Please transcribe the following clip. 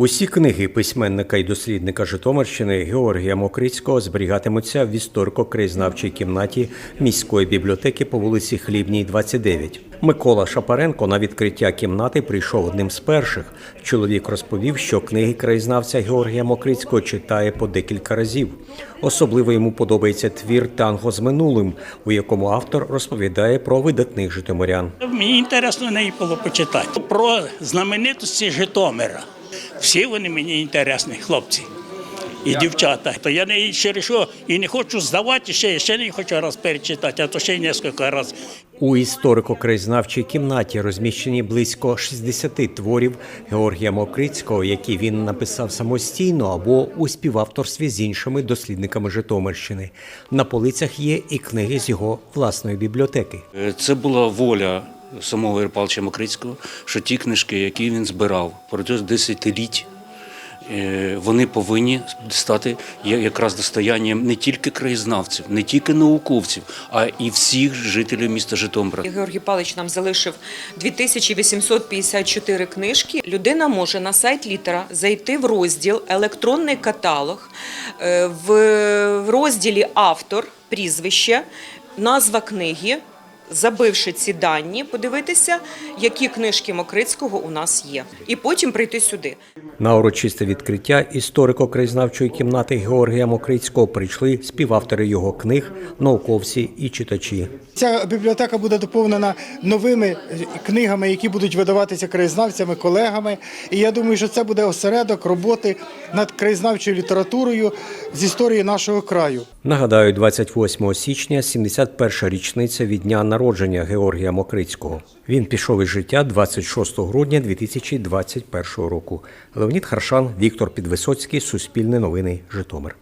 Усі книги письменника і дослідника Житомирщини Георгія Мокрицького зберігатимуться в історико-краєзнавчій кімнаті міської бібліотеки по вулиці Хлібній, 29. Микола Шапаренко на відкриття кімнати прийшов одним з перших. Чоловік розповів, що книги краєзнавця Георгія Мокрицького читає по декілька разів. Особливо йому подобається твір Танго з минулим, у якому автор розповідає про видатних житомирян. Мені інтересно неї було почитати. Про знаменитості Житомира. Всі вони мені інтересні, хлопці і дівчата. То я не через що і не хочу здавати ще, ще не хочу раз перечитати, а то ще й кілька разів. У історико-краєзнавчій кімнаті розміщені близько 60 творів Георгія Мокрицького, які він написав самостійно або у співавторстві з іншими дослідниками Житомирщини. На полицях є і книги з його власної бібліотеки. Е, Це була воля самого Ігоря Павловича Макрицького, що ті книжки, які він збирав протягом десятиліть, е, вони повинні стати якраз достоянням не тільки краєзнавців, не тільки науковців, а і всіх жителів міста Житомира. Георгій Палич нам залишив 2854 книжки. Людина може на сайт літера зайти в розділ електронний каталог, е, в розділі автор, прізвище, назва книги. Забивши ці дані, подивитися, які книжки Мокрицького у нас є, і потім прийти сюди. На урочисте відкриття історико-краєзнавчої кімнати Георгія Мокрицького прийшли співавтори його книг, науковці і читачі. Ця бібліотека буде доповнена новими книгами, які будуть видаватися краєзнавцями, колегами. І я думаю, що це буде осередок роботи над краєзнавчою літературою з історії нашого краю. Нагадаю, 28 січня 71 річниця від дня народження Георгія Мокрицького. Він пішов із життя 26 грудня 2021 року. Леонід Харшан, Віктор Підвисоцький, Суспільне новини, Житомир.